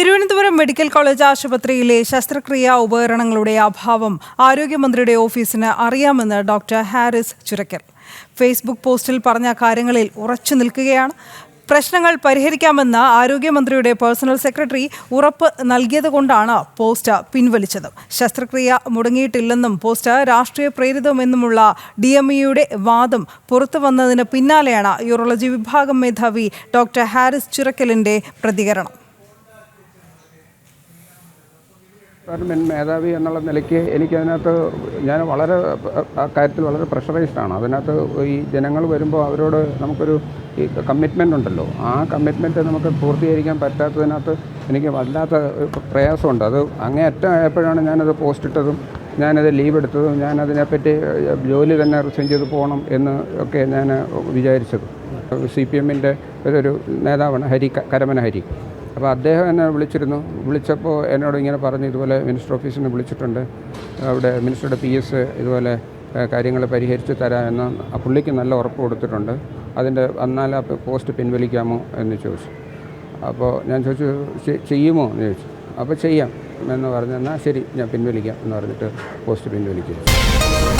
Thiruvananthapuram medical college ആശുപത്രിയിലെ ശസ്ത്രക്രിയാ ഉപകരണങ്ങളുടെ അഭാവം ആരോഗ്യമന്ത്രിയുടെ ഓഫീസിന് അറിയാമെന്ന് ഡോക്ടർ ഹാരിസ് ചുരക്കൽ. ഫേസ്ബുക്ക് പോസ്റ്റിൽ പറഞ്ഞ കാര്യങ്ങളിൽ ഉറച്ചു നിൽക്കുകയാണ്. പ്രശ്നങ്ങൾ പരിഹരിക്കാമെന്ന് ആരോഗ്യമന്ത്രിയുടെ പേഴ്സണൽ സെക്രട്ടറി ഉറപ്പ് നൽകിയതുകൊണ്ടാണ് പോസ്റ്റ് പിൻവലിച്ചത്. ശസ്ത്രക്രിയ മുടങ്ങിയിട്ടില്ലെന്നും പോസ്റ്റ് രാഷ്ട്രീയ പ്രേരിതമെന്നുമുള്ള ഡി എം ഇയുടെ വാദം പുറത്തു വന്നതിന് പിന്നാലെയാണ് യൂറോളജി വിഭാഗം മേധാവി ഡോക്ടർ ഹാരിസ് ചുരക്കലിന്റെ പ്രതികരണം. ഡിപ്പാർട്ട്മെന്റ് മേധാവി എന്നുള്ള നിലയ്ക്ക് എനിക്കതിനകത്ത് ഞാൻ വളരെ ആ കാര്യത്തിൽ വളരെ പ്രഷറൈസ്ഡാണ് അതിനകത്ത് ഈ ജനങ്ങൾ വരുമ്പോൾ അവരോട് നമുക്കൊരു ഈ കമ്മിറ്റ്മെന്റ് ഉണ്ടല്ലോ. ആ കമ്മിറ്റ്മെന്റ് നമുക്ക് പൂർത്തീകരിക്കാൻ പറ്റാത്തതിനകത്ത് എനിക്ക് വല്ലാത്ത പ്രയാസമുണ്ട്. അത് അങ്ങേയറ്റം ആയപ്പോഴാണ് ഞാനത് പോസ്റ്റ് ഇട്ടതും ഞാനത് ലീവ് എടുത്തതും ഞാനതിനെപ്പറ്റി ജോലി തന്നെ റിസൈൻ ചെയ്ത് പോകണം എന്ന് ഒക്കെ ഞാൻ വിചാരിച്ചത്. സി പി എമ്മിന്റെ ഒരു നേതാവാണ് ഹരി കരമന ഹരി. അപ്പോൾ അദ്ദേഹം എന്നെ വിളിച്ചിരുന്നു. വിളിച്ചപ്പോൾ എന്നോട് ഇങ്ങനെ പറഞ്ഞു ഇതുപോലെ മിനിസ്റ്റർ ഓഫീസിൽ നിന്ന് വിളിച്ചിട്ടുണ്ട്. അവിടെ മിനിസ്റ്ററുടെ പി എസ് ഇതുപോലെ കാര്യങ്ങൾ പരിഹരിച്ച് തരാമെന്ന് ആ പുള്ളിക്ക് നല്ല ഉറപ്പ് കൊടുത്തിട്ടുണ്ട്. അതിന്റെ എന്നാൽ ആ പോസ്റ്റ് പിൻവലിക്കാമോ എന്ന് ചോദിച്ചു. അപ്പോൾ ഞാൻ ചോദിച്ചു ചെയ്യുമോ? എന്ന് ചോദിച്ചു. അപ്പോൾ ചെയ്യാം എന്ന് പറഞ്ഞു എന്നാൽ ശരി ഞാൻ പിൻവലിക്കാം എന്ന് പറഞ്ഞിട്ട് പോസ്റ്റ് പിൻവലിച്ചു